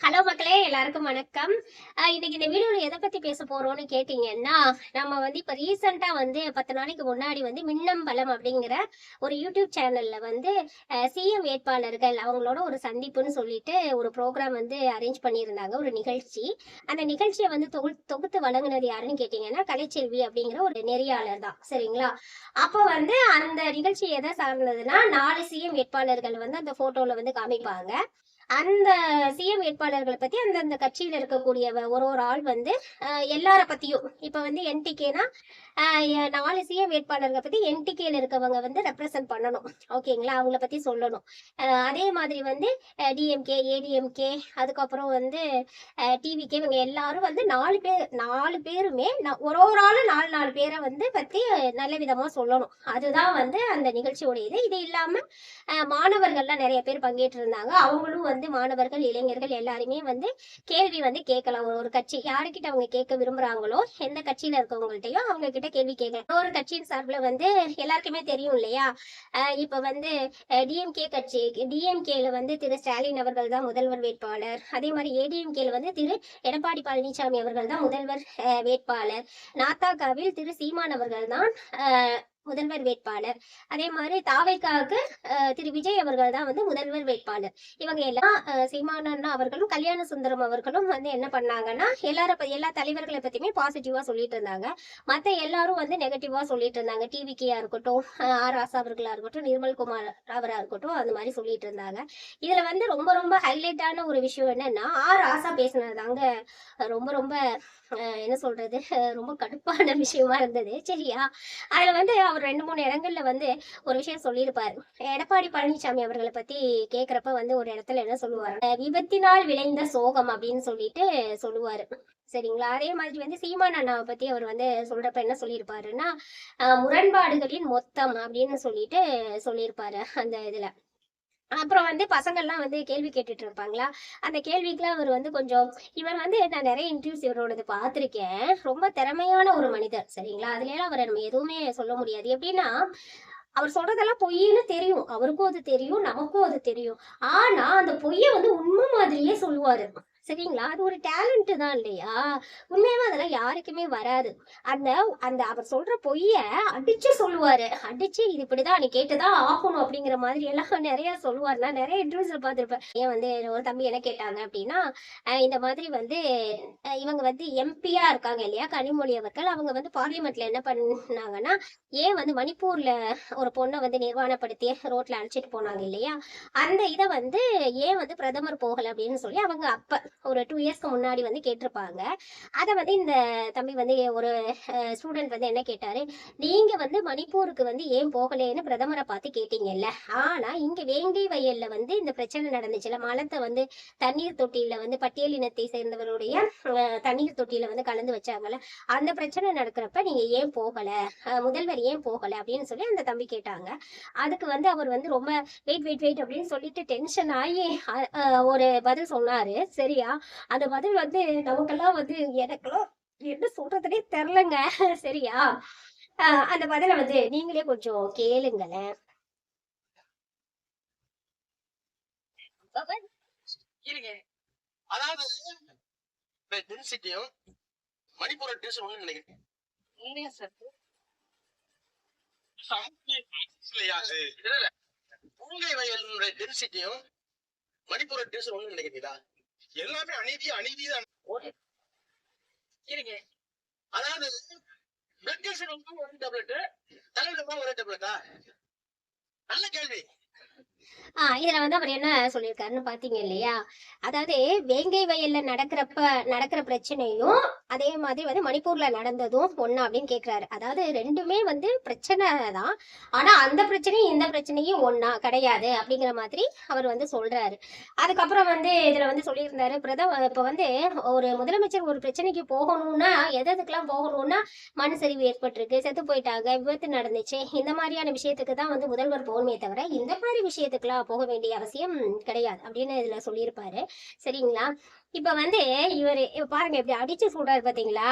Hello மக்களே எல்லாருக்கும் வணக்கம். இன்னைக்கு இந்த வீடியோவில் எதை பத்தி பேச போறோம்னு கேட்டீங்கன்னா நம்ம வந்து இப்ப ரீசெண்டாக வந்து பத்து நாளைக்கு முன்னாடி வந்து மின்னம்பலம் அப்படிங்கிற ஒரு யூடியூப் சேனல்ல வந்து சிஎம் வேட்பாளர்கள் அவங்களோட ஒரு சந்திப்புன்னு சொல்லிட்டு ஒரு ப்ரோக்ராம் வந்து அரேஞ்ச் பண்ணியிருந்தாங்க ஒரு நிகழ்ச்சி. அந்த நிகழ்ச்சியை வந்து தொகு தொகுத்து வழங்குனது யாருன்னு கேட்டீங்கன்னா கலைச்செல்வி அப்படிங்கிற ஒரு நெறியாளர் தான். சரிங்களா? அப்போ வந்து அந்த நிகழ்ச்சி எதை சார்ந்ததுன்னா நாலு சிஎம் வேட்பாளர்கள் வந்து அந்த ஃபோட்டோவில் வந்து காமிப்பாங்க. அந்த சிஎம் வேட்பாளர்களை பத்தி அந்தந்த கட்சியில இருக்கக்கூடிய ஒரு ஒரு ஆள் வந்து எல்லார பத்தியும் இப்ப வந்து என்டிகேனா நாலு சிஎம் வேட்பாளர்களை பத்தி என்டிகேல இருக்கவங்க வந்து ரெப்ரசன்ட் பண்ணணும். ஓகேங்களா அவங்கள பத்தி சொல்லணும். அதே மாதிரி வந்து டிஎம்கே ஏடிஎம்கே அதுக்கப்புறம் வந்து டிவிகே இவங்க எல்லாரும் வந்து நாலு பேர் நாலு பேருமே ஒரு ஒரு ஆளும் நாலு நாலு பேரை வந்து பத்தி நல்ல விதமா சொல்லணும். அதுதான் வந்து அந்த நிகழ்ச்சியோட இது. இது இல்லாம மாணவர்கள்லாம் நிறைய பேர் பங்கேற்று இருந்தாங்க அவங்களும் வந்து மாணவர்கள் இளைஞர்கள் எல்லாருமே வந்து கேள்வி வந்து கேட்கலாம். ஒரு கட்சி யாருக்கிட்ட அவங்க கேட்க விரும்புறாங்களோ எந்த கட்சியில இருக்கவங்கள்ட்டயும் அவங்க கிட்ட கேள்வி கேட்கலாம். ஒரு கட்சியின் சார்பில் வந்து எல்லாருக்குமே தெரியும் இல்லையா? இப்ப வந்து டிஎம்கே கட்சி டிஎம்கேல வந்து திரு. ஸ்டாலின் அவர்கள் தான் முதல்வர் வேட்பாளர். அதே மாதிரி ஏடிஎம்கேல வந்து திரு. எடப்பாடி பழனிசாமி அவர்கள் தான் முதல்வர் வேட்பாளர். நாத்தாக்காவில் திரு. சீமான் அவர்கள் தான் முதல்வர் வேட்பாளர். அதே மாதிரி தாவைக்காவுக்கு திரு விஜய் அவர்கள் தான் வந்து முதல்வர் வேட்பாளர். இவங்க எல்லாம் சீமானண்ணா அவர்களும் கல்யாண சுந்தரம் அவர்களும் வந்து என்ன பண்ணாங்கன்னா எல்லார ப- எல்லா தலைவர்களை பத்தியுமே பாசிட்டிவா சொல்லிட்டு இருந்தாங்க. மத்த எல்லாரும் வந்து நெகட்டிவா சொல்லிட்டு இருந்தாங்க. டிவிக்கியா இருக்கட்டும் ஆர் ராசா அவர்களா இருக்கட்டும் நிர்மல்குமார் அவரா இருக்கட்டும் அந்த மாதிரி சொல்லிட்டு இருந்தாங்க. இதுல வந்து ரொம்ப ரொம்ப ஹைலைட்டான ஒரு விஷயம் என்னன்னா ஆர் ராசா பேசினது தாங்க ரொம்ப ரொம்ப என்ன சொல்றது ரொம்ப கடுப்பான விஷயமா இருந்தது. சரியா? அதுல வந்து அவர் ரெண்டு மூணு இடங்கள்ல வந்து ஒரு விஷயம் சொல்லியிருப்பாரு. எடப்பாடி பழனிசாமி அவர்களை பத்தி கேக்குறப்ப வந்து ஒரு இடத்துல என்ன சொல்லுவார்? விபத்தினால் விளைந்த சோகம் அப்படின்னு சொல்லிட்டு சொல்லுவாரு. சரிங்களா? அதே மாதிரி வந்து சீமான் அண்ணாவை பத்தி அவர் வந்து சொல்றப்ப என்ன சொல்லியிருப்பாருன்னா முரண்பாடுகளின் மொத்தம் அப்படின்னு சொல்லிட்டு சொல்லியிருப்பாரு அந்த இதுல. அப்புறம் வந்து பசங்கள்லாம் வந்து கேள்வி கேட்டுட்டு இருப்பாங்களா? அந்த கேள்விக்குலாம் அவர் வந்து கொஞ்சம் இவர் வந்து நான் நிறைய இன்டர்வியூஸ் இவரோடது பார்த்துருக்கேன். ரொம்ப திறமையான ஒரு மனிதர் சரிங்களா? அதுலாம் அவர் அவரை நம்ம எதுவுமே சொல்ல முடியாது. எப்படின்னா அவர் சொல்றதெல்லாம் பொய்ன்னு தெரியும். அவருக்கும் அது தெரியும் நமக்கும் அது தெரியும். ஆனா அந்த பொய்யை வந்து உண்மை மாதிரியே சொல்லுவாரு. சரிங்களா? அது ஒரு டேலண்ட் தான் இல்லையா? உண்மையாவே அதெல்லாம் யாருக்குமே வராது. அந்த அந்த அவர் சொல்ற பொய்ய அடிச்சு சொல்லுவாரு. அடிச்சு இது இப்படிதான் நீ கேட்டுதான் ஆகணும் அப்படிங்கிற மாதிரி எல்லாம் நிறைய சொல்லுவார். நான் நிறைய இன்டர்வியூஸ்ல பார்த்துருப்பேன். ஏன் வந்து ஒரு தம்பி என்ன கேட்டாங்க அப்படின்னா இந்த மாதிரி வந்து இவங்க வந்து எம்பியா இருக்காங்க இல்லையா? கனிமொழி அவர்கள். அவங்க வந்து பார்லிமெண்ட்ல என்ன பண்ணாங்கன்னா ஏன் வந்து மணிப்பூர்ல ஒரு பொண்ணை வந்து நிர்வாணப்படுத்தி ரோட்ல அழைச்சிட்டு போனாங்க இல்லையா? அந்த இதை வந்து ஏன் வந்து பிரதமர் போகல அப்படின்னு சொல்லி அவங்க அப்ப ஒரு டூ இயர்ஸ்க்கு முன்னாடி வந்து கேட்டிருப்பாங்க. அதை வந்து இந்த தம்பி வந்து ஒரு ஸ்டூடெண்ட் வந்து என்ன கேட்டாரு? நீங்க வந்து மணிப்பூருக்கு வந்து ஏன் போகலைன்னு பிரதமரை பார்த்து கேட்டீங்கல்ல. ஆனா இங்க வேங்கை வயல்ல வந்து இந்த பிரச்சனை நடந்துச்சுல மலத்தை வந்து தண்ணீர் தொட்டியில வந்து பட்டியலினத்தை சேர்ந்தவருடைய தண்ணீர் தொட்டியில வந்து கலந்து வச்சாங்கல்ல. அந்த பிரச்சனை நடக்கிறப்ப நீங்க ஏன் போகல? முதல்வர் ஏன் போகல? அப்படின்னு சொல்லி அந்த தம்பி கேட்டாங்க. அதுக்கு வந்து அவர் வந்து ரொம்ப வெயிட் வெயிட் வெயிட் அப்படின்னு சொல்லிட்டு டென்ஷன் ஆகி அஹ், ஒரு பதில் சொன்னாரு. சரி இல்லையா? அந்த பதில் வந்து நமக்கெல்லாம் வந்து எனக்கெல்லாம் என்ன சொல்றதுனே தெரிலங்க சரியா? அந்த பதில வந்து நீங்களே கொஞ்சம் கேளுங்களேன். அதாவது இந்த டென்சிட்டியும் மணிப்பூர் டென்ஷன் ஒண்ணு நினைக்கிறேன். உண்மையா சார் பூங்கை வயலுடைய டென்சிட்டியும் மணிப்பூர் டென்ஷன் ஒண்ணு நினைக்கிறீங்களா? எல்லாமே அநீதி அநீதி தான். இருங்க. அதாவது பிளட் வந்து ஒரு டேப்லெட் தலைவலிக்கு ஒரு டேப்லெட்டா? நல்ல கேள்வி. ஆஹ் இதுல வந்து அவர் என்ன சொல்லியிருக்காருன்னு பாத்தீங்க இல்லையா? அதாவது வேங்கை வயல்ல நடக்கிறப்ப நடக்கிற பிரச்சனையும் அதே மாதிரி வந்து மணிப்பூர்ல நடந்ததும் ஒண்ணா அப்படின்னு கேக்குறாரு. அதாவது ரெண்டுமே வந்து பிரச்சனை தான். ஆனா அந்த பிரச்சனையும் இந்த பிரச்சனையும் ஒன்னா கிடையாது அப்படிங்கிற மாதிரி அவர் வந்து சொல்றாரு. அதுக்கப்புறம் வந்து இதுல வந்து சொல்லியிருந்தாரு பிரதம இப்ப வந்து ஒரு முதலமைச்சர் ஒரு பிரச்சனைக்கு போகணும்னா எதுக்கெல்லாம் போகணும்னா மண் சரிவு ஏற்பட்டிருக்கு செத்து போயிட்டாங்க விபத்து நடந்துச்சு இந்த மாதிரியான விஷயத்துக்கு தான் வந்து முதல்வர் போகணுமே தவிர இந்த மாதிரி விஷயத்துக்கு விஷயத்துக்குலாம் போக வேண்டிய அவசியம் கிடையாது அப்படின்னு இதுல சொல்லியிருப்பாரு. சரிங்களா? இப்ப வந்து இவர் பாருங்க இப்படி அடிச்சு சொல்றாரு பாத்தீங்களா?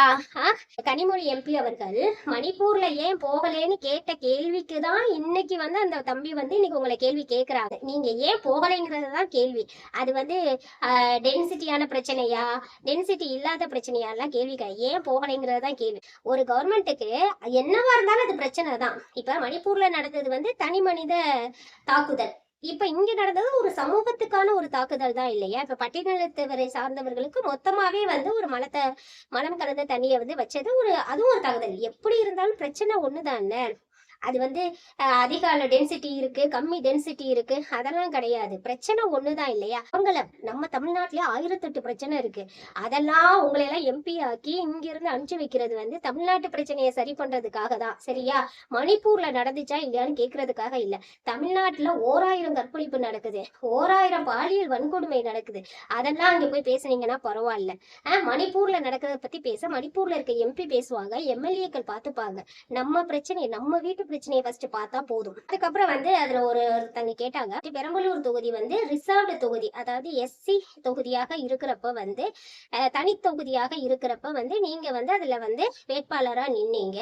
கனிமொழி எம்பி அவர்கள் மணிப்பூர்ல ஏன் போகலன்னு கேட்ட கேள்விக்கு தான் இன்னைக்கு வந்து அந்த தம்பி வந்து இன்னைக்கு உங்களை கேள்வி கேட்கறாங்க நீங்க ஏன் போகலைங்கிறது தான் கேள்வி. அது வந்து டென்சிட்டியான பிரச்சனையா? டென்சிட்டி இல்லாத பிரச்சனையாலாம் கேள்வி கிடையாது. ஏன் போகலைங்கிறது தான் கேள்வி. ஒரு கவர்மெண்ட்டுக்கு என்னவா இருந்தாலும் அது பிரச்சனை தான். இப்ப மணிப்பூர்ல நடந்தது வந்து தனி மனித தாக்குதல். இப்ப இங்க நடந்தது ஒரு சமூகத்துக்கான ஒரு தாக்குதல் தான் இல்லையா? இப்ப பட்டியலத்தவரை சார்ந்தவர்களுக்கு மொத்தமாவே வந்து ஒரு மலத்தை மலம் கலந்த தண்ணியை வந்து வச்சது ஒரு அதுவும் ஒரு தாக்குதல். எப்படி இருந்தாலும் பிரச்சனை ஒண்ணுதானே? அது வந்து அதிக அளவு டென்சிட்டி இருக்கு கம்மி டென்சிட்டி இருக்கு அதெல்லாம் கிடையாது. பிரச்சனை ஒண்ணுதான் இல்லையா? அவங்கள நம்ம தமிழ்நாட்டிலே ஆயிரத்தெட்டு பிரச்சனை இருக்கு. அதெல்லாம் உங்களை எல்லாம் எம்பி ஆக்கி இங்க இருந்து அனுப்பிச்சு வைக்கிறது வந்து தமிழ்நாட்டு பிரச்சனையை சரி பண்றதுக்காக தான். சரியா? மணிப்பூர்ல நடந்துச்சா இல்லையான்னு கேக்குறதுக்காக இல்ல. தமிழ்நாட்டுல ஓராயிரம் கற்பழிப்பு நடக்குது. ஓராயிரம் பாலியல் வன்கொடுமை நடக்குது. அதெல்லாம் அங்க போய் பேசுனீங்கன்னா பரவாயில்ல. ஆஹ் மணிப்பூர்ல நடக்கிறத பத்தி பேச மணிப்பூர்ல இருக்க எம்பி பேசுவாங்க எம்எல்ஏக்கள் பார்த்துப்பாங்க. நம்ம பிரச்சனையை நம்ம வீட்டு பிரச்சனையை ஃபர்ஸ்ட் பார்த்தா போதும். அதுக்கப்புறம் வந்து அதுல ஒரு ஒருத்தங்க கேட்டாங்க. பெரம்பலூர் தொகுதி வந்து ரிசர்வ்டு தொகுதி அதாவது எஸ்சி தொகுதியாக இருக்கிறப்ப வந்து தனி தொகுதியாக இருக்கிறப்ப வந்து நீங்க வந்து அதுல வந்து வேட்பாளரா நின்னீங்க.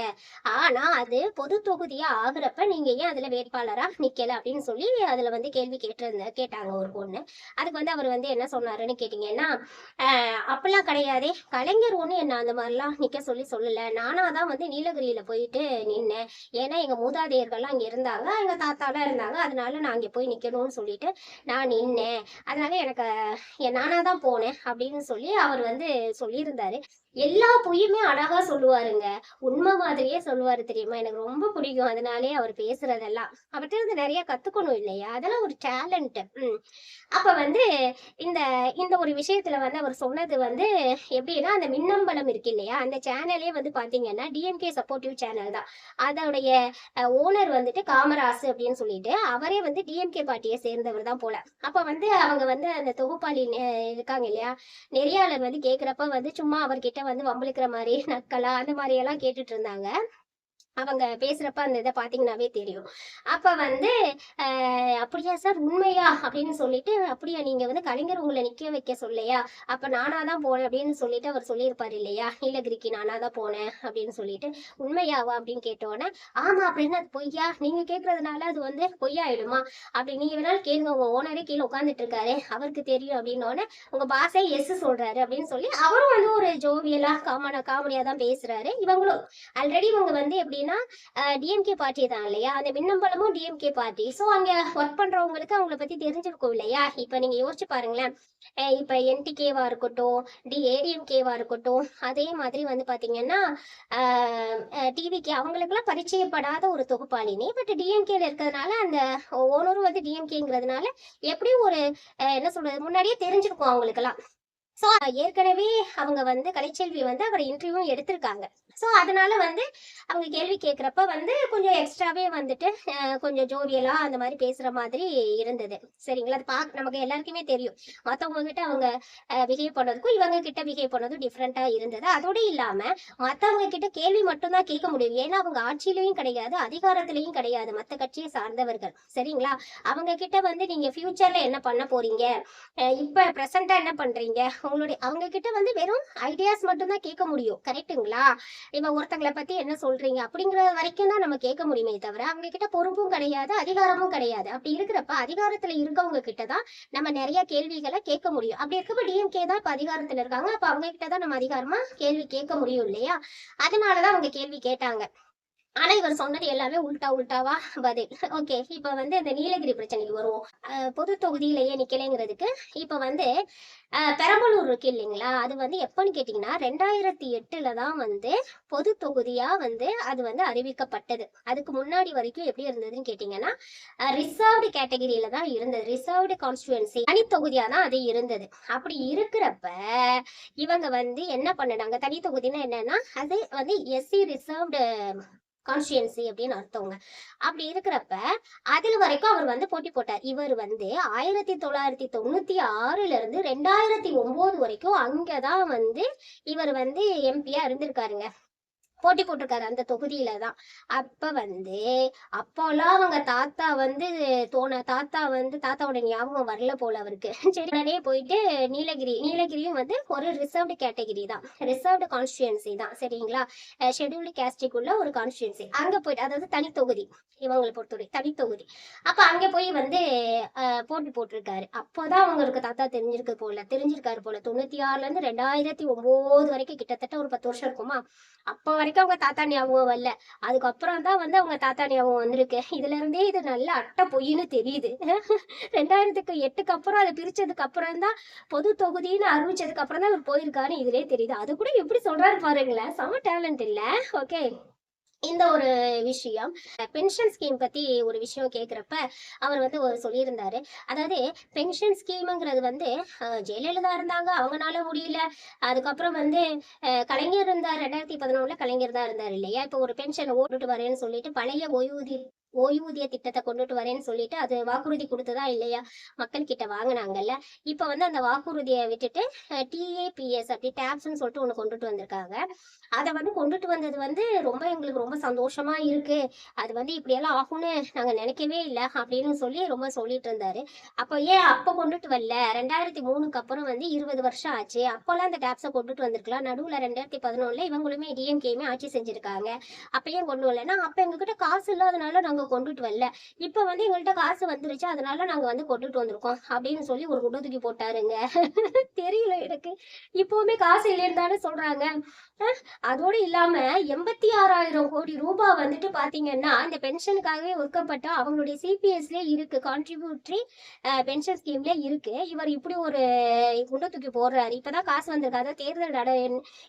ஆனா அது பொது தொகுதியா ஆகுறப்ப நீங்க ஏன் அதுல வேட்பாளரா நிக்கல அப்படின்னு சொல்லி அதுல வந்து கேள்வி கேட்டிருந்த கேட்டாங்க ஒரு பொண்ணு. அதுக்கு வந்து அவர் வந்து என்ன சொன்னாருன்னு கேட்டீங்கன்னா அப்பெல்லாம் கிடையாதே கலைஞர் ஒண்ணு என்ன அந்த மாதிரிலாம் நிக்க சொல்லி சொல்லல. நானா தான் வந்து நீலகிரியில போயிட்டு நின்னேன். ஏன்னா எங்க மூதாதையர்கள்லாம் அங்க இருந்தாங்க. எங்க தாத்தாலாம் இருந்தாங்க. அதனால நான் அங்க போய் நிக்கணும்னு சொல்லிட்டு நான் நின்னேன். அதனால எனக்கு என் நானா தான் போனேன் அப்படின்னு சொல்லி அவர் வந்து சொல்லியிருந்தாரு. எல்லா பொய்யுமே அழகா சொல்லுவாருங்க. உண்மை மாதிரியே சொல்லுவாரு தெரியுமா? எனக்கு ரொம்ப பிடிக்கும் அதனாலே அவர் பேசுறதெல்லாம். அவர்கிட்ட இருந்து நிறைய கத்துக்கணும் இல்லையா? அதெல்லாம் ஒரு டேலண்ட் ம். அப்ப வந்து இந்த இந்த ஒரு விஷயத்துல வந்து அவர் சொன்னது வந்து எப்படின்னா அந்த மின்னம்பலம் இருக்கு இல்லையா? அந்த சேனலே வந்து பாத்தீங்கன்னா டிஎம்கே சப்போர்ட்டிவ் சேனல் தான். அதோடைய ஓனர் வந்துட்டு காமராசு அப்படின்னு சொல்லிட்டு அவரே வந்து டிஎம்கே பார்ட்டியை சேர்ந்தவர் தான் போல. அப்ப வந்து அவங்க வந்து அந்த தொகுப்பாளி இருக்காங்க இல்லையா? நெறியாளர் வந்து கேக்குறப்ப வந்து சும்மா அவர்கிட்ட வந்து வம்பளிக்கிற மாதிரி நக்கலா அந்த மாதிரியெல்லாம் கேட்டுட்டு இருந்தாங்க. அவங்க பேசுறப்ப அந்த இதை பாத்தீங்கன்னாவே தெரியும். அப்ப வந்து அப்படியா சார்? உண்மையா? அப்படின்னு சொல்லிட்டு அப்படியா நீங்க வந்து கலைஞர் உங்களை நிக்க வைக்க சொல்லையா? அப்ப நானா தான் போனேன் அப்படின்னு சொல்லிட்டு அவர் சொல்லியிருப்பாரு இல்லையா? நீலகிரிக்கு நானா தான் போனேன் அப்படின்னு சொல்லிட்டு உண்மையாவா? அப்படின்னு கேட்டோன்னே ஆமா அப்படின்னு அது பொய்யா? நீங்க கேக்குறதுனால அது வந்து பொய்யாயிடுமா? அப்படி நீங்க வேணாலும் கேளுங்க உங்க ஓனரே கீழே உட்காந்துட்டு இருக்காரு அவருக்கு தெரியும் அப்படின்னோடனே உங்க பாசே எஸ் சொல்றாரு அப்படின்னு சொல்லி அவரும் வந்து ஒரு ஜோவியலா காமனா காமெடியா தான் பேசுறாரு. இவங்களும் ஆல்ரெடி இவங்க வந்து எப்படின்னா டிஎம்கே பார்ட்டி தான் இல்லையா? அந்த மின்னம்பலமும் டிஎம்கே பார்ட்டி ஸோ அங்க ஒர்க் பண்றவங்களுக்கு அவங்கள பத்தி தெரிஞ்சிருக்கும் இல்லையா? இப்ப நீங்க யோசிச்சு பாருங்களேன். இப்போ இப்ப என்டிகேவா இருக்கட்டும் டி ஏடிஎம்கேவா இருக்கட்டும் அதே மாதிரி வந்து பாத்தீங்கன்னா டிவிக்கு அவங்களுக்குலாம் பரிச்சயப்படாத ஒரு தொகுப்பாளினி. பட் டிஎம்கேல இருக்கிறதுனால அந்த ஓனரும் வந்து டிஎம்கேங்கிறதுனால எப்படியும் ஒரு என்ன சொல்றது முன்னாடியே தெரிஞ்சிருக்கும் அவங்களுக்கெல்லாம். ஸோ ஏற்கனவே அவங்க வந்து கலைச்செல்வி வந்து அவர் இன்டர்வியூ எடுத்திருக்காங்க. ஸோ அதனால வந்து அவங்க கேள்வி கேட்குறப்ப வந்து கொஞ்சம் எக்ஸ்ட்ராவே வந்துட்டு கொஞ்சம் ஜோவியலாக அந்த மாதிரி பேசுற மாதிரி இருந்தது. சரிங்களா? அது பார்க்க நமக்கு எல்லாருக்குமே தெரியும். மற்றவங்க கிட்ட அவங்க பிஹேவ் பண்ணதுக்கும் இவங்க கிட்ட பிஹேவ் பண்ணதும் டிஃப்ரெண்ட்டாக இருந்தது. அதோட இல்லாம மற்றவங்க கிட்ட கேள்வி மட்டும்தான் கேட்க முடியும். ஏன்னா அவங்க ஆட்சியிலையும் கிடையாது அதிகாரத்திலையும் கிடையாது மற்ற கட்சியை சார்ந்தவர்கள். சரிங்களா? அவங்க கிட்ட வந்து நீங்க ஃபியூச்சரில் என்ன பண்ண போறீங்க? இப்போ ப்ரெசண்டாக என்ன பண்றீங்க? உங்களுடைய அவங்க கிட்ட வந்து வெறும் ஐடியாஸ் மட்டும்தான் கேட்க முடியும். கரெக்ட்டுங்களா இவன் ஒருத்தங்களை பத்தி என்ன சொல்றீங்க? அப்படிங்கிற வரைக்கும் தான் நம்ம கேட்க முடியுமே தவிர அவங்க கிட்ட பொறுப்பும் கிடையாது அதிகாரமும் கிடையாது. அப்படி இருக்கிறப்ப அதிகாரத்துல இருக்கவங்க கிட்ட தான் நம்ம நிறைய கேள்விகளை கேட்க முடியும். அப்படி இருக்கப்ப டிஎம்கே தான் இப்ப அதிகாரத்துல இருக்காங்க. அப்ப அவங்க கிட்ட தான் நம்ம அதிகாரமா கேள்வி கேட்க முடியும் இல்லையா? அதனாலதான் அவங்க கேள்வி கேட்டாங்க. ஆனா இவர் சொன்னது எல்லாமே உல்டா உல்டாவா பதில். ஓகே இப்ப வந்து இந்த நீலகிரி பிரச்சனைக்கு வருவோம். பொது தொகுதியிலேயே நிக்கலைங்கிறதுக்கு இப்ப வந்து பெரம்பலூர் இருக்கு இல்லைங்களா? அது வந்து எப்பன்னு கேட்டீங்கன்னா ரெண்டாயிரத்தி எட்டுல தான் வந்து பொது தொகுதியா வந்து அது வந்து அறிவிக்கப்பட்டது. அதுக்கு முன்னாடி வரைக்கும் எப்படி இருந்ததுன்னு கேட்டீங்கன்னா ரிசர்வ்டு கேட்டகரியில தான் இருந்தது. ரிசர்வ்டு கான்ஸ்டுவன்சி தனி தொகுதியா தான் அது இருந்தது. அப்படி இருக்கிறப்ப இவங்க வந்து என்ன பண்ணுனாங்க? தனி தொகுதினா என்னன்னா அது வந்து எஸ்சி ரிசர்வ்டு கான்ஸ்டியன்சி அப்படின்னு அர்த்தவங்க அப்படி இருக்கிறப்ப அதில் வரைக்கும் அவர் வந்து போட்டி போட்டார். இவர் வந்து ஆயிரத்தி தொள்ளாயிரத்தி தொண்ணூத்தி ஆறுல இருந்து ரெண்டாயிரத்தி ஒன்பது வரைக்கும் அங்கதான் வந்து இவர் வந்து எம்பியா இருந்திருக்காருங்க. போட்டி போட்டிருக்காரு அந்த தொகுதியில தான் அப்ப வந்து அப்போலாம் அவங்க தாத்தா வந்து தோண தாத்தா வந்து தாத்தாவோட ஞாபகம் வரல போல அவருக்கு. சரி உடனே போயிட்டு நீலகிரி நீலகிரியும் வந்து ஒரு ரிசர்வ்டு கேட்டகிரி தான். ரிசர்வ்டு கான்ஸ்டியூன்சி தான் சரிங்களா? ஷெட்யூல்டு கேஸ்டிக்குள்ள ஒரு கான்ஸ்டியூன்சி அங்க போயிட்டு அதாவது தனி தொகுதி இவங்களை பொறுத்தவரை தனி தொகுதி. அப்ப அங்க போய் வந்து அஹ், போட்டி போட்டிருக்காரு. அப்போதான் அவங்களுக்கு தாத்தா தெரிஞ்சிருக்கு போல தெரிஞ்சிருக்காரு போல. தொண்ணூத்தி ஆறுல இருந்து ரெண்டாயிரத்தி ஒன்பது வரைக்கும் கிட்டத்தட்ட ஒரு பத்து வருஷம் இருக்குமா? அப்ப வரைக்கும் அவங்க தாத்தா ஞாபகம் வரல. அதுக்கப்புறம் தான் வந்து அவங்க தாத்தா ஞாபகம் வந்திருக்கு. இதுல இருந்தே இது நல்ல அட்டை பொய்ன்னு தெரியுது. ரெண்டாயிரத்துக்கு எட்டுக்கு அப்புறம் அதை பிரிச்சதுக்கு அப்புறம் தான் பொது தொகுதின்னு அறிவிச்சதுக்கு அப்புறம் தான் அவர் போயிருக்காருன்னு இதுலயே தெரியுது. அது கூட எப்படி சொல்றாரு பாருங்களேன். செம டேலண்ட் இல்ல. ஓகே இந்த ஒரு விஷயம் பென்ஷன் ஸ்கீம் பத்தி ஒரு விஷயம் கேக்குறப்ப அவர் வந்து ஒரு சொல்லியிருந்தாரு. அதாவது பென்ஷன் ஸ்கீமுங்கிறது வந்து ஜெயலலிதா இருந்தாங்க அவங்கனால முடியல. அதுக்கப்புறம் வந்து கலைஞர் இருந்தார் ரெண்டாயிரத்தி பதினொன்னுல கலைஞர் தான் இருந்தார் இல்லையா? இப்போ ஒரு பென்ஷன் ஓட்டுட்டு வரேன்னு சொல்லிட்டு பழைய ஓய்வூதிய ஓய்வூதிய திட்டத்தை கொண்டுட்டு வரேன்னு சொல்லிட்டு அது வாக்குறுதி கொடுத்ததா இல்லையா? மக்கள் கிட்ட வாங்கினாங்கல்ல. இப்போ வந்து அந்த வாக்குறுதியை விட்டுட்டு டிஏபிஎஸ் அப்படி டேப்ஸ்ன்னு சொல்லிட்டு ஒன்று கொண்டுட்டு வந்திருக்காங்க. அதை வந்து கொண்டுட்டு வந்தது வந்து ரொம்ப எங்களுக்கு ரொம்ப சந்தோஷமா இருக்கு. அது வந்து இப்படியெல்லாம் ஆகும்னு நாங்க நினைக்கவே இல்லை அப்படின்னு சொல்லி ரொம்ப சொல்லிட்டு இருந்தாரு. அப்போ ஏன் அப்போ கொண்டுட்டு வரல? ரெண்டாயிரத்தி மூணுக்கு அப்புறம் வந்து இருபது வருஷம் ஆச்சு. அப்போல்லாம் அந்த டேப்ஸை கொண்டுட்டு வந்திருக்கலாம். நடுவில் ரெண்டாயிரத்தி பதினொன்னுல இவங்களுமே டிஎம்கேமே ஆட்சி செஞ்சிருக்காங்க. அப்பயும் கொண்டு வரலன்னா அப்ப எங்ககிட்ட காசு இல்லாதனால நாங்க கொண்டுட்டு வரல. இப்ப வந்து எங்கள்கிட்ட காசு வந்துருச்சு. அதனால நாங்க வந்து கொண்டுட்டு வந்திருக்கோம் அப்படின்னு சொல்லி ஒரு குண்டை தூக்கி போட்டாருங்க. தெரியல எனக்கு. இப்பவுமே காசு இல்லைன்னு தானே சொல்றாங்க. அதோடு அதோட இல்லாம எண்பத்தி ஆறாயிரம் கோடி ரூபாய் வந்துட்டு பார்த்தீங்கன்னா இந்த பென்ஷனுக்காகவே ஒதுக்கப்பட்ட அவங்களுடைய சிபிஎஸ்ல இருக்கு. கான்ட்ரிபியூட்ரி பென்ஷன் ஸ்கீம்ல இருக்கு. இவர் இப்படி ஒரு குண்டை தூக்கி போடுறாரு. இப்பதான் காசு வந்திருக்கு அதாவது தேர்தல் நட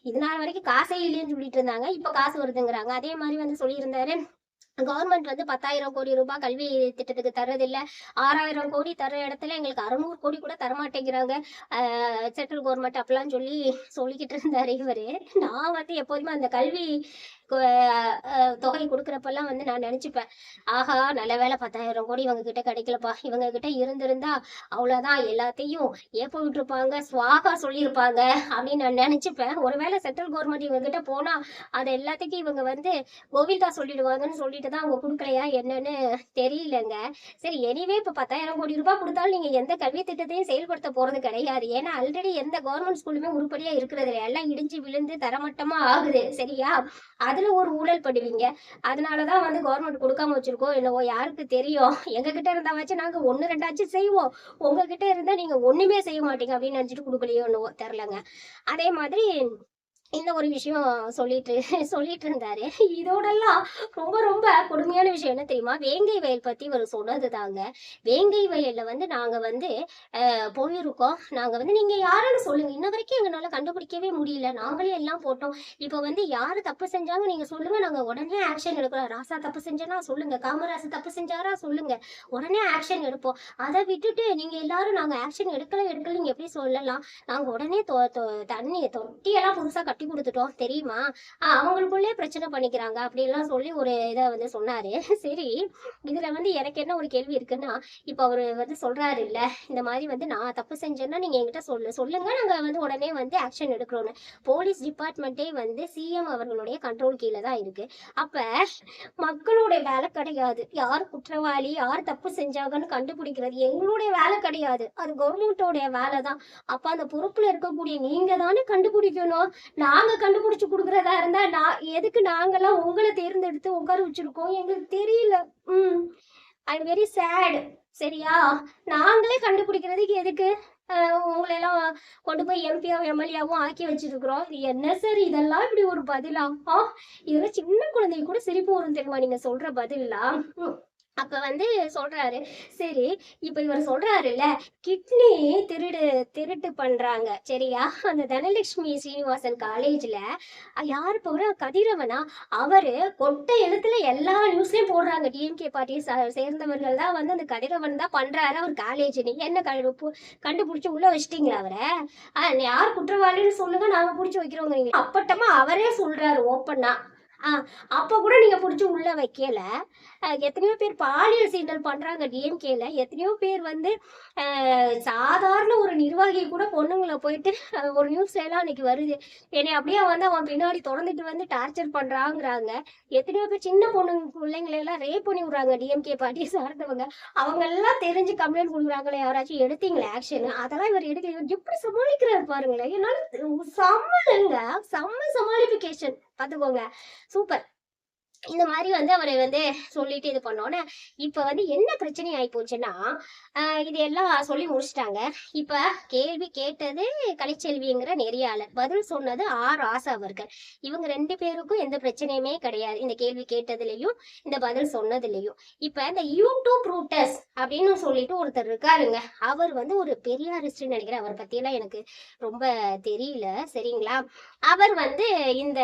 இது நாள் வரைக்கும் காசே இல்லைன்னு சொல்லிட்டு இருந்தாங்க. இப்ப காசு வருதுங்கிறாங்க. அதே மாதிரி வந்து சொல்லியிருந்தாரு. கவர்மெண்ட் வந்து பத்தாயிரம் கோடி ரூபாய் கல்வி திட்டத்துக்கு தர்றதில்ல. ஆறாயிரம் கோடி தர இடத்துல எங்களுக்கு அறுநூறு கோடி கூட தரமாட்டேங்கிறாங்க. சென்ட்ரல் கவர்மெண்ட் அப்படிலாம் சொல்லி சொல்லிக்கிட்டு இருந்தாரு இவரு. நான் வந்து எப்போதுமே அந்த கல்வி தொகை கொடுக்குறப்பெல்லாம் வந்து நான் நினச்சிப்பேன். ஆஹா நல்ல வேலை பத்தாயிரம் கோடி இவங்க கிட்ட கிடைக்கலப்பா. இவங்க கிட்ட இருந்திருந்தா அவ்வளோதான் எல்லாத்தையும் ஏப்ப விட்டுருப்பாங்க சுவாகா சொல்லியிருப்பாங்க அப்படின்னு நான் நினச்சிப்பேன். ஒருவேளை சென்ட்ரல் கவர்மெண்ட் இவங்க கிட்ட போனால் அதை எல்லாத்துக்கும் இவங்க வந்து கோவிந்தா சொல்லிடுவாங்கன்னு சொல்லிட்டு தான் அவங்க கொடுக்கலையா என்னன்னு தெரியலங்க. சரி எனிவே இப்ப பத்தாயிரம் கோடி ரூபாய் கொடுத்தாலும் நீங்க எந்த கல்வி திட்டத்தையும் செயல்படுத்த போறது கிடையாது. ஏன்னா ஆல்ரெடி எந்த கவர்மெண்ட் ஸ்கூலுமே உருப்படியா இருக்கிறது இல்லை. எல்லாம் இடிஞ்சு விழுந்து தரமட்டமா ஆகுது. சரியா? அதுல ஒரு ஊழல் பண்ணுவீங்க அதனாலதான் வந்து கவர்மெண்ட் கொடுக்காம வச்சிருக்கோம். என்னவோ யாருக்கு தெரியும். எங்ககிட்ட இருந்தா வச்சு நாங்க ஒண்ணு ரெண்டாச்சும் செய்வோம். உங்ககிட்ட இருந்தா நீங்க ஒண்ணுமே செய்ய மாட்டீங்க அப்படின்னு நினைச்சிட்டு கொடுக்கலையோ என்னவோ தெரிலங்க அதே மாதிரி இந்த ஒரு விஷயம் சொல்லிட்டு சொல்லிட்டு இருந்தாரு இதோடெல்லாம் ரொம்ப ரொம்ப கொடுமையான விஷயம் என்ன தெரியுமா? வேங்கை வயல் பத்தி இவர் சொன்னது தாங்க வேங்கை வயல்ல வந்து நாங்க வந்து போயிருக்கோம். நாங்க வந்து நீங்க யாருன்னு சொல்லுங்க. இன்ன வரைக்கும் எங்களால கண்டுபிடிக்கவே முடியல. நாங்களே எல்லாம் போட்டோம். இப்போ வந்து யாரு தப்பு செஞ்சாங்க நீங்க சொல்லுங்க. நாங்க உடனே ஆக்ஷன் எடுக்கிறோம். ராசா தப்பு செஞ்சனா சொல்லுங்க. காமராசு தப்பு செஞ்சாரா சொல்லுங்க. உடனே ஆக்ஷன் எடுப்போம். அதை விட்டுட்டு நீங்க எல்லாரும் நாங்க ஆக்ஷன் எடுக்கல எடுக்கல நீங்க எப்படி சொல்லலாம்? நாங்க உடனே தண்ணியை தண்ணி தொட்டியெல்லாம் புதுசா கட்ட கொடுத்துட்டோம் தெரியுமா? அவங்களுக்குள்ளே பிரச்சனை பண்ணிக்கிறாங்க அப்படின்லாம் சொல்லி ஒரு இதை வந்து சொன்னாரு. சரி இதுல வந்து எனக்கு என்ன ஒரு கேள்வி இருக்குன்னா இப்போ அவரு வந்து சொல்றாரு இல்ல இந்த மாதிரி வந்து நான் தப்பு செஞ்சேன்னா நீங்க என்கிட்ட சொல்லு சொல்லுங்க நாங்க வந்து உடனே வந்து ஆக்ஷன் எடுக்கிறோம்னு. போலீஸ் டிபார்ட்மெண்ட்டே வந்து சிஎம் அவர்களுடைய கண்ட்ரோல் கீழே தான் இருக்கு. அப்ப மக்களுடைய வேலை கிடையாது. யார் குற்றவாளி யார் தப்பு செஞ்சாங்கன்னு கண்டுபிடிக்கிறது எங்களுடைய வேலை கிடையாது. அது கவர்மெண்டோடைய வேலை தான் அப்ப அந்த பொறுப்புல இருக்கக்கூடிய நீங்க தானே கண்டுபிடிக்கணும் நாங்க கண்டுபிடிச்சு கொடுக்கறதா இருந்தா நான் எதுக்கு நாங்கெல்லாம் உங்களை தேர்ந்தெடுத்து உட்கார வச்சிருக்கோம்? எங்களுக்கு தெரியல. ம். ஐ வெரி சேட் சரியா? நாங்களே கண்டுபிடிக்கிறதுக்கு எதுக்கு? அஹ், உங்களை எல்லாம் கொண்டு போய் எம்பியாவும் எம்எல்ஏவும் ஆக்கி வச்சிருக்கிறோம். இது என்ன சார் இதெல்லாம் இப்படி ஒரு பதிலா? இதெல்லாம் சின்ன குழந்தைங்க கூட சிரிப்பு வரும் தெரியுமா? நீங்க சொல்ற பதிலா? அப்ப வந்து சொல்றாரு சரி இப்ப இவர் சொல்றாருல்ல கிட்னி திருடு திருட்டு பண்றாங்க. சரியா? அந்த தனலட்சுமி சீனிவாசன் காலேஜ்ல யார் போற கதிரவனா அவரு கொட்டை எழுத்துல எல்லா நியூஸ்லயும் போடுறாங்க. டிஎம்கே பார்ட்டியை சேர்ந்தவர்கள் தான் வந்து அந்த கதிரவன் தான் பண்றாரு அவர் காலேஜ்னு என்ன கண்டுபிடிச்சு உள்ள வச்சிட்டீங்களா அவரை? ஆஹ் யார் குற்றவாளின்னு சொல்லுங்க நாங்க புடிச்சு வைக்கிறோங்க அப்பட்டமா அவரே சொல்றாரு ஓப்பனா அப்போ கூட நீங்கள் பிடிச்சி உள்ளே வைக்கல. எத்தனையோ பேர் பாலியல் சீண்டல் பண்ணுறாங்க டிஎம்கேல எத்தனையோ பேர் வந்து சாதாரண ஒரு நிர்வாகி கூட பொண்ணுங்களை போயிட்டு ஒரு நியூஸ் எல்லாம் அன்னைக்கு வருது. என்னை அப்படியே வந்து அவன் பின்னாடி தொடர்ந்துட்டு வந்து டார்ச்சர் பண்ணுறாங்கிறாங்க எத்தனையோ பேர் சின்ன பொண்ணுங்க பிள்ளைங்களை எல்லாம் ரேப் பண்ணி விடுறாங்க டிஎம்கே பார்ட்டியை சார்ந்தவங்க. அவங்க எல்லாம் தெரிஞ்சு கம்ப்ளைண்ட் கொடுக்குறாங்களே யாராச்சும் எடுத்தீங்களே ஆக்ஷன் அதெல்லாம் இவர் எடுக்கல. இவர் எப்படி சமாளிக்கிறார் பாருங்களேன். என்னால் செம்மலுங்க செம்ம கம்யூனிகேஷன் பார்த்துக்கோங்க. சூப்பர். இந்த மாதிரி வந்து அவரை வந்து சொல்லிட்டு இது பண்ணோன்னே இப்ப வந்து என்ன பிரச்சனை ஆகி போச்சுன்னா இது எல்லாம் சொல்லி முடிச்சிட்டாங்க. இப்ப கேள்வி கேட்டது கலைச்செல்விங்கிற நெறியாளர். பதில் சொன்னது ஆர். ஆசா அவர்கள். இவங்க ரெண்டு பேருக்கும் எந்த பிரச்சனையுமே கிடையாது. இந்த கேள்வி கேட்டதுலயும் இந்த பதில் சொன்னதுலயும். இப்ப இந்த யூடியூப் ரூட்டர்ஸ் அப்படின்னு சொல்லிட்டு ஒருத்தர் இருக்காருங்க. அவர் வந்து ஒரு பெரியாரிஸ்ட்னு நினைக்கிறேன். அவரை பற்றியெல்லாம் எனக்கு ரொம்ப தெரியல. சரிங்களா? அவர் வந்து இந்த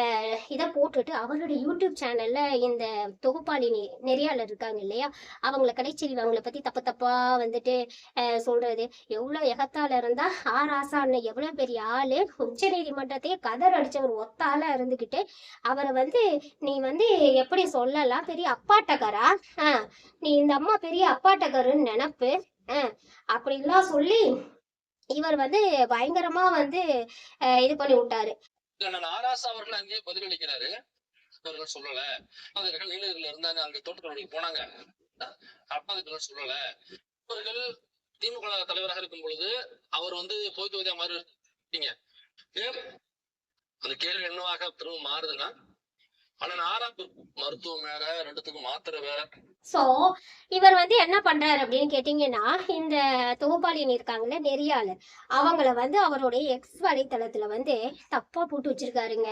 இதை போட்டுட்டு அவருடைய யூடியூப் சேனல்ல இந்த தொகுப்பாளி நெ- நெறியாளர் இருக்காங்க இல்லையா? அவங்கள கடைச்செல்வி அவங்கள பத்தி தப்பு தப்பா வந்துட்டு அஹ், சொல்றது. எவ்வளவு எகத்தால இருந்தா ஆர் ஆசான்னு எவ்வளவு பெரிய ஆளு. உச்ச நீதிமன்றத்தையே கதர் அடிச்ச ஒரு ஒத்தால இருந்துகிட்டு அவரை வந்து நீ வந்து எப்படி சொல்லலாம்? பெரிய அப்பாட்டக்காரா? ஆஹ் நீ இந்த அம்மா பெரிய அப்பாட்டக்காருன்னு நினப்பு. ஆஹ் அப்படின்லாம் சொல்லி இவர் வந்து பயங்கரமா வந்து இது பண்ணி விட்டாரு. நான் ஆராசா அவர்கள் அங்கேயே பதிலளிக்கிறாரு. அவர்கள் சொல்லல. அவர்கள் நீலகிரில இருந்தாங்க. அங்க தோட்டக்கலைக்கு போனாங்க. அப்ப சொல்லல. அவர்கள் திமுக தலைவராக இருக்கும் பொழுது அவர் வந்து போய் தொகுதியா மாறி இருக்கீங்க ஏன்? அந்த கேள்வி என்னவாக திரும்ப மாறுதுன்னா ஆனா ஆறாம் மருத்துவம் வேற ரெண்டுத்துக்கும் மாத்திரை வேற ஸோ இவர் வந்து என்ன பண்றாரு அப்படின்னு கேட்டீங்கன்னா இந்த தொகுப்பாளியன் இருக்காங்களே நெறியாளர் அவங்கள வந்து அவருடைய எக்ஸ் வலைத்தளத்துல வந்து தப்பா போட்டு வச்சிருக்காருங்க.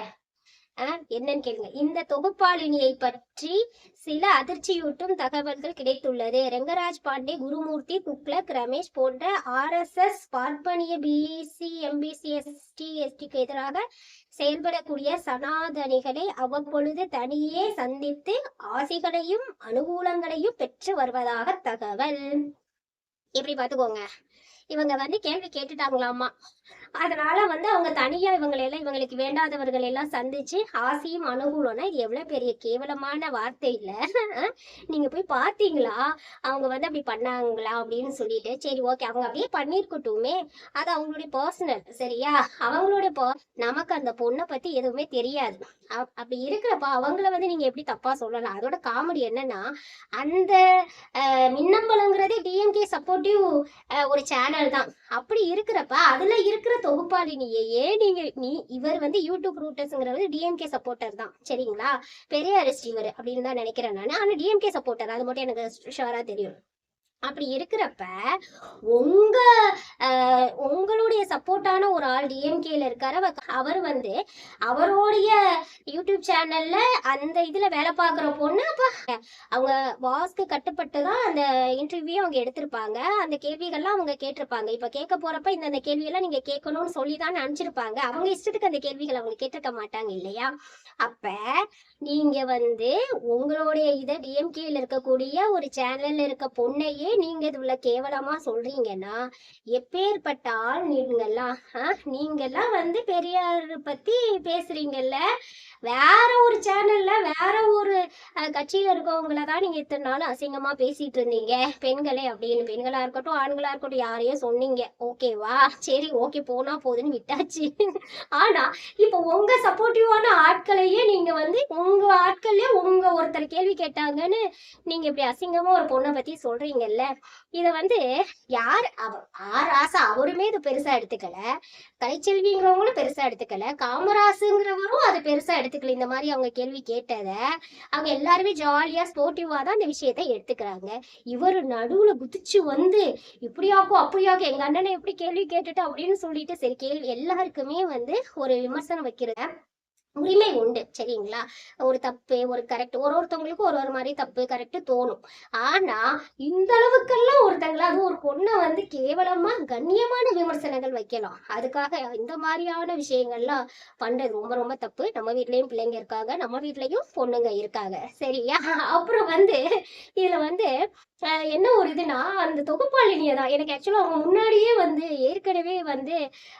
என்னன்னு கேளுங்க. இந்த தொகுப்பாளினியை பற்றி சில அதிர்ச்சியூட்டும் தகவல்கள் கிடைத்துள்ளது. ரெங்கராஜ் பாண்டே குருமூர்த்தி துக்ளக் ரமேஷ் போன்ற ஆர்எஸ்எஸ் பார்ப்பனிய பிஇசி எம்பிசி எஸ்டி எஸ்டிக்கு எதிராக செயல்படக்கூடிய சனாதனிகளை அவ்வப்பொழுது தனியே சந்தித்து ஆசிகளையும் அனுகூலங்களையும் பெற்று வருவதாக தகவல். எப்படி பார்த்துக்கோங்க. இவங்க வந்து கேள்வி கேட்டுட்டாங்களாமா? அதனால வந்து அவங்க தனியா இவங்களை எல்லாம் இவங்களுக்கு வேண்டாதவர்கள் எல்லாம் சந்திச்சு ஆசையும் அனுகூலம்னா இது எவ்வளவு பெரிய கேவலமான வார்த்தை இல்ல. நீங்க போய் பாத்தீங்களா அவங்க வந்து அப்படி பண்ணாங்களா அப்படின்னு சொல்லிட்டு. சரி ஓகே அவங்க அப்படியே பண்ணிருக்கட்டுமே. அது அவங்களுடைய பர்சனல் சரியா? அவங்களுடைய நமக்கு அந்த பொண்ணை பத்தி எதுவுமே தெரியாது. அப்- அப்படி இருக்கிறப்ப அவங்கள வந்து நீங்க எப்படி தப்பா சொல்லலாம்? அதோட காமெடி என்னன்னா அந்த மின்னம்பலங்கிறதே டிஎம்கே சப்போர்ட்டிவ் ஒரு சேனல் தான். அப்படி இருக்கிறப்ப அதுல இருக்கிற தொகுப்பாளினியே நீங்க நீ இவர் வந்து யூடியூப் ரூட்டர்ஸ்ங்கிறது டிஎம்கே சப்போர்ட்டர் தான். சரிங்களா? பெரியாரிஸ்ட் இவர் அப்படின்னு தான் நினைக்கிறேன் நான். ஆனா டிஎம்கே சப்போர்ட்டர் அது மட்டும் எனக்கு ஷுவரா தெரியும். அப்படி இருக்கிறப்ப உங்க உங்களுடைய சப்போர்ட்டான ஒரு ஆள் டிஎம்கேல இருக்காரு. அவர் வந்து அவருடைய யூடியூப் சேனல்ல அந்த இதுல வேலை பார்க்குற பொண்ணு. அப்ப அவங்க பாஸ்க்கு கட்டுப்பட்டு தான் அந்த இன்டர்வியூ அவங்க எடுத்திருப்பாங்க. அந்த கேள்விகள்லாம் அவங்க கேட்டிருப்பாங்க. இப்ப கேட்க போறப்ப இந்த அந்த கேள்வியெல்லாம் நீங்க கேட்கணும்னு சொல்லி தான் நினைச்சிருப்பாங்க. அவங்க இஷ்டத்துக்கு அந்த கேள்விகள் அவங்க கேட்டிருக்க மாட்டாங்க இல்லையா? அப்ப நீங்க வந்து உங்களுடைய இதை டிஎம்கேல இருக்கக்கூடிய ஒரு சேனல்ல இருக்க பொண்ணையே நீங்க இதுல கேவலமா சொல்றீங்கன்னா எப்பேற்பட்ட ஆள் நீங்கெல்லாம் நீங்கெல்லாம் வந்து பெரியார் பத்தி பேசுறீங்கல்ல? வேற ஒரு சேனல்ல வேற ஒரு கட்சியில இருக்கவங்கள தான் நீங்க இத்தனை நாள் அசிங்கமா பேசிட்டு இருந்தீங்க. பெண்களே அப்படின்னு. பெண்களா இருக்கட்டும் ஆண்களா இருக்கட்டும் யாரையும் சொன்னீங்க. ஓகேவா? சரி ஓகே போனா போதுன்னு விட்டாச்சு. ஆனா இப்போ உங்க சப்போர்ட்டிவான ஆட்களையே நீங்க வந்து உங்க உங்க ஆட்கள்ல உங்க ஒருத்தர் கேள்வி கேட்டாங்கன்னு நீங்க இப்படி அசிங்கமா ஒரு பொண்ணை பத்தி சொல்றீங்கல்ல இத வந்து யார் அவ ஆர் ஆசா அவருமே இது பெருசா எடுத்துக்கல. கலைச்செல்விங்கிறவங்களும் பெருசா எடுத்துக்கல. காமராசுங்கிறவரும் அது பெருசா எடுத்துக்கல. இந்த மாதிரி அவங்க கேள்வி கேட்டத அவங்க எல்லாருமே ஜாலியா ஸ்போர்ட்டிவா தான் இந்த விஷயத்த எடுத்துக்கிறாங்க. இவர் நடுவுல குதிச்சு வந்து இப்படியாக்கும் அப்படியாக்கும் எங்க அண்ணனை எப்படி கேள்வி கேட்டுட்டு அப்படின்னு சொல்லிட்டு சரி கேள்வி எல்லாருக்குமே வந்து ஒரு விமர்சனம் வைக்கிறேன் உரிமை உண்டு சரிங்களா? ஒரு தப்பு ஒரு கரெக்ட் ஒரு ஒருத்தவங்களுக்கும் ஒரு ஒரு மாதிரி தப்பு கரெக்ட் தோணும். ஆனா இந்த அளவுக்கெல்லாம் ஒருத்தங்களை அது ஒரு பொண்ணை வந்து கேவலமா கண்ணியமான விமர்சனங்கள் வைக்கலாம். அதுக்காக இந்த மாதிரியான விஷயங்கள்லாம் பண்றது ரொம்ப ரொம்ப தப்பு. நம்ம வீட்லயும் பிள்ளைங்க இருக்காங்க நம்ம வீட்லயும் பொண்ணுங்க இருக்காங்க சரியா? அப்புறம் வந்து இதுல வந்து என்ன ஒரு இதுனா அந்த தொகுப்பாளினியை தான் எனக்கு ஆக்சுவலாக அவங்க முன்னாடியே வந்து ஏற்கனவே வந்து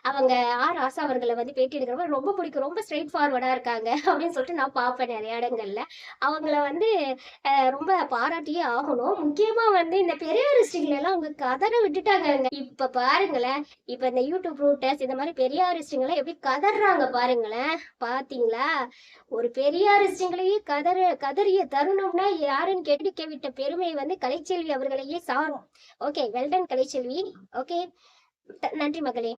அவங்க ஆர். ஆசா அவர்களை வந்து பேட்டி எடுக்கிறவங்க ரொம்ப பிடிக்கும். ரொம்ப ஸ்ட்ரெயிட் ஃபார்வர்டாக இருக்காங்க அப்படின்னு சொல்லிட்டு நான் பார்ப்பேன் நிறைய இடங்கள்ல. அவங்கள வந்து ரொம்ப பாராட்டியே ஆகணும். முக்கியமாக வந்து இந்த பெரிய எல்லாம் அவங்க கதற விட்டுட்டாங்க இப்போ பாருங்களேன். இப்போ இந்த யூடியூப் ரூட்டர்ஸ் இந்த மாதிரி பெரிய எல்லாம் எப்படி கதறாங்க பாருங்களேன். பார்த்தீங்களா? ஒரு பெரிய பெரியாரிஸ்டுங்களையே கதற கதறிய தருணம்னா யாருன்னு கேட்டு கேவிட்ட பெருமை வந்து கலைச்சி கலைச்செல்வி அவர்களையே சாரும். Okay well done Kalaiselvi. ஓகே நன்றி மகளே.